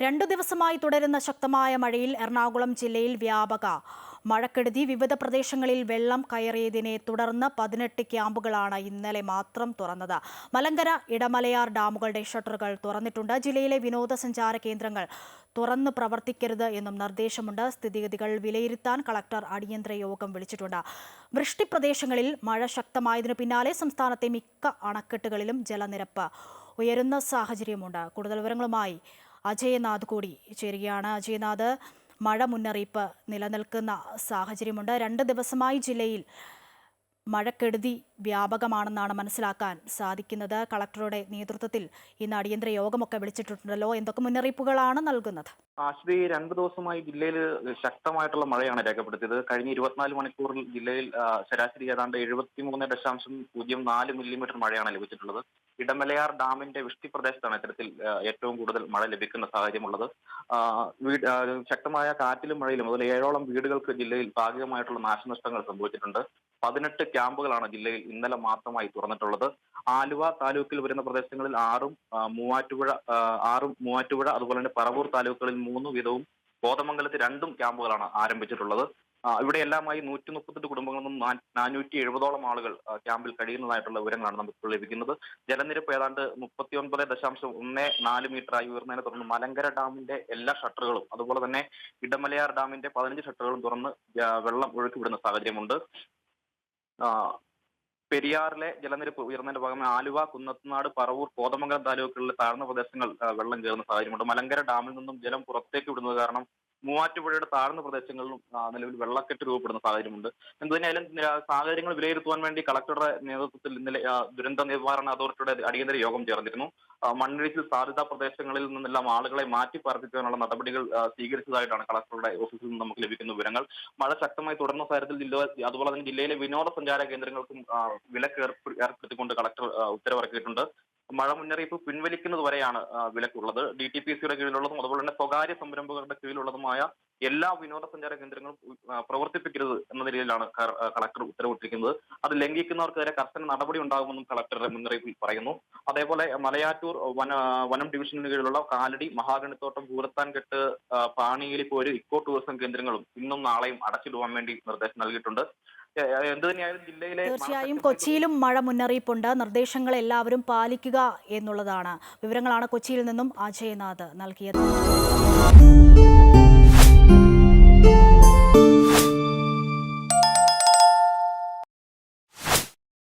രണ്ടു ദിവസമായി തുടരുന്ന ശക്തമായ മഴയിൽ എറണാകുളം ജില്ലയിൽ വ്യാപക മഴക്കെടുതി. വിവിധ പ്രദേശങ്ങളിൽ വെള്ളം കയറിയതിനെ തുടർന്ന് പതിനെട്ട് ക്യാമ്പുകളാണ് ഇന്നലെ മാത്രം തുറന്നത്. മലങ്കര ഇടമലയാർ ഡാമുകളുടെ ഷട്ടറുകൾ തുറന്നിട്ടുണ്ട്. ജില്ലയിലെ വിനോദസഞ്ചാര കേന്ദ്രങ്ങൾ തുറന്നു പ്രവർത്തിക്കരുത് എന്നും നിർദ്ദേശമുണ്ട്. സ്ഥിതിഗതികൾ വിലയിരുത്താൻ കളക്ടർ അടിയന്തര യോഗം വിളിച്ചിട്ടുണ്ട്. വൃഷ്ടിപ്രദേശങ്ങളിൽ മഴ ശക്തമായതിനു പിന്നാലെ സംസ്ഥാനത്തെ മിക്ക അണക്കെട്ടുകളിലും ജലനിരപ്പ് ഉയരുന്ന സാഹചര്യമുണ്ട്. കൂടുതൽ വിവരങ്ങളുമായി അജയനാഥ് കൂടി ചേരുകയാണ്. അജയനാഥ് മഴ മുന്നറിയിപ്പ് നിലനിൽക്കുന്ന സാഹചര്യമുണ്ട്. രണ്ട് ദിവസമായി ജില്ലയിൽ മഴക്കെടുതി വ്യാപകമാണെന്നാണ് മനസ്സിലാക്കാൻ സാധിക്കുന്നത്. കളക്ടറുടെ നേതൃത്വത്തിൽ ഇന്ന് അടിയന്തര യോഗമൊക്കെ വിളിച്ചിട്ടുണ്ടല്ലോ. എന്തൊക്കെ മുന്നറിയിപ്പുകളാണ് നൽകുന്നത്? ആശ്വതി രണ്ട് ദിവസമായി ജില്ലയിൽ ശക്തമായിട്ടുള്ള മഴയാണ് രേഖപ്പെടുത്തിയത്. കഴിഞ്ഞ ഇരുപത്തിനാല് മണിക്കൂറിൽ ജില്ലയിൽ ശരാശരി ഏതാണ്ട് എഴുപത്തിമൂന്ന് ദശാംശം പൂജ്യം നാല് മില്ലിമീറ്റർ മഴയാണ് ലഭിച്ചിട്ടുള്ളത്. ഇടമലയാർ ഡാമിന്റെ വൃഷ്ടി പ്രദേശത്താണ് ഇത്തരത്തിൽ ഏറ്റവും കൂടുതൽ മഴ ലഭിക്കുന്ന സാഹചര്യമുള്ളത്. ശക്തമായ കാറ്റിലും മഴയിലും അതുപോലെ ഏഴോളം വീടുകൾക്ക് ജില്ലയിൽ ഭാഗികമായിട്ടുള്ള നാശനഷ്ടങ്ങൾ സംഭവിച്ചിട്ടുണ്ട്. പതിനെട്ട് ക്യാമ്പുകളാണ് ജില്ലയിൽ ഇന്നലെ മാത്രമായി തുറന്നിട്ടുള്ളത്. ആലുവ താലൂക്കിൽ വരുന്ന പ്രദേശങ്ങളിൽ ആറും മൂവാറ്റുപുഴ ആറും മൂവാറ്റുപുഴ അതുപോലെ തന്നെ പറവൂർ താലൂക്കുകളിൽ മൂന്ന് വീതവും കോതമംഗലത്ത് രണ്ടും ക്യാമ്പുകളാണ് ആരംഭിച്ചിട്ടുള്ളത്. ഇവിടെ എല്ലാമായി നൂറ്റി മുപ്പത്തെട്ട് കുടുംബങ്ങളിൽ നിന്നും നാനൂറ്റി എഴുപതോളം ആളുകൾ ക്യാമ്പിൽ കഴിയുന്നതായിട്ടുള്ള വിവരങ്ങളാണ് നമുക്ക് ലഭിക്കുന്നത്. ജലനിരപ്പ് ഏതാണ്ട് മുപ്പത്തി ഒൻപത് ദശാംശം ഒന്ന് നാല് മീറ്ററായി ഉയർന്നതിനെ തുടർന്ന് മലങ്കര ഡാമിന്റെ എല്ലാ ഷട്ടറുകളും അതുപോലെ തന്നെ ഇടമലയാർ ഡാമിന്റെ പതിനഞ്ച് ഷട്ടറുകളും തുറന്ന് വെള്ളം ഒഴുക്കി വിടുന്ന സാഹചര്യമുണ്ട് പെരിയാറിലെ ജലനിരപ്പ് ഉയർന്നതിന്റെ ഭാഗമായി ആലുവ കുന്നത്തുനാട് പറവൂർ കോതമംഗലം താലൂക്കുകളിലെ താഴ്ന്ന പ്രദേശങ്ങൾ വെള്ളം കയറുന്ന സാഹചര്യമുണ്ട്. മലങ്കര ഡാമിൽ നിന്നും ജലം പുറത്തേക്ക് വിടുന്നത് കാരണം മൂവാറ്റുപുഴയുടെ താഴ്ന്ന പ്രദേശങ്ങളിലും നിലവിൽ വെള്ളക്കെട്ട് രൂപപ്പെടുന്ന സാഹചര്യമുണ്ട്. എന്തുതന്നെയായാലും സാഹചര്യങ്ങൾ വിലയിരുത്തുവാൻ വേണ്ടി കളക്ടറുടെ നേതൃത്വത്തിൽ ഇന്നലെ ദുരന്ത നിവാരണ അതോറിറ്റിയുടെ അടിയന്തര യോഗം ചേർന്നിരുന്നു. മണ്ണിടിച്ചിൽ സാധ്യതാ പ്രദേശങ്ങളിൽ നിന്നെല്ലാം ആളുകളെ മാറ്റി പാർപ്പിക്കാനുള്ള നടപടികൾ സ്വീകരിച്ചതായിട്ടാണ് കളക്ടറുടെ ഓഫീസിൽ നിന്ന് നമുക്ക് ലഭിക്കുന്ന വിവരങ്ങൾ. മഴ ശക്തമായി തുടർന്ന സാഹചര്യത്തിൽ ജില്ല അതുപോലെ തന്നെ ജില്ലയിലെ വിനോദസഞ്ചാര കേന്ദ്രങ്ങൾക്കും വിലക്ക് ഏർപ്പെടുത്തിക്കൊണ്ട് കളക്ടർ ഉത്തരവിറക്കിയിട്ടുണ്ട്. മഴ മുന്നറിയിപ്പ് പിൻവലിക്കുന്നത് വരെയാണ് വിലക്കുള്ളത്. ഡി ടി പി സിയുടെ കീഴിലുള്ളതും അതുപോലെ തന്നെ സ്വകാര്യ സംരംഭകരുടെ കീഴിലുള്ളതുമായ എല്ലാ വിനോദസഞ്ചാര കേന്ദ്രങ്ങളും പ്രവർത്തിപ്പിക്കരുത് എന്ന നിലയിലാണ് കളക്ടർ ഉത്തരവിട്ടിരിക്കുന്നത്. അത് ലംഘിക്കുന്നവർക്കെതിരെ കർശന നടപടി ഉണ്ടാകുമെന്നും കളക്ടറുടെ മുന്നറിയിപ്പിൽ പറയുന്നു. അതേപോലെ മലയാറ്റൂർ വന വനം ഡിവിഷനു കീഴിലുള്ള കാലടി മഹാഗണിത്തോട്ടം പൂരത്താൻകെട്ട് ആ, പാണിയിലിപ്പോര് ഇക്കോ ടൂറിസം കേന്ദ്രങ്ങളും ഇന്നും നാളെയും അടച്ചിടുവാൻ വേണ്ടി നിർദ്ദേശം നൽകിയിട്ടുണ്ട്. തീർച്ചയായും കൊച്ചിയിലും മഴ മുന്നറിയിപ്പുണ്ട്. നിർദ്ദേശങ്ങൾ എല്ലാവരും പാലിക്കുക എന്നുള്ളതാണ്. വിവരങ്ങളാണ് കൊച്ചിയിൽ നിന്നും അജയനാഥ് നൽകിയത്.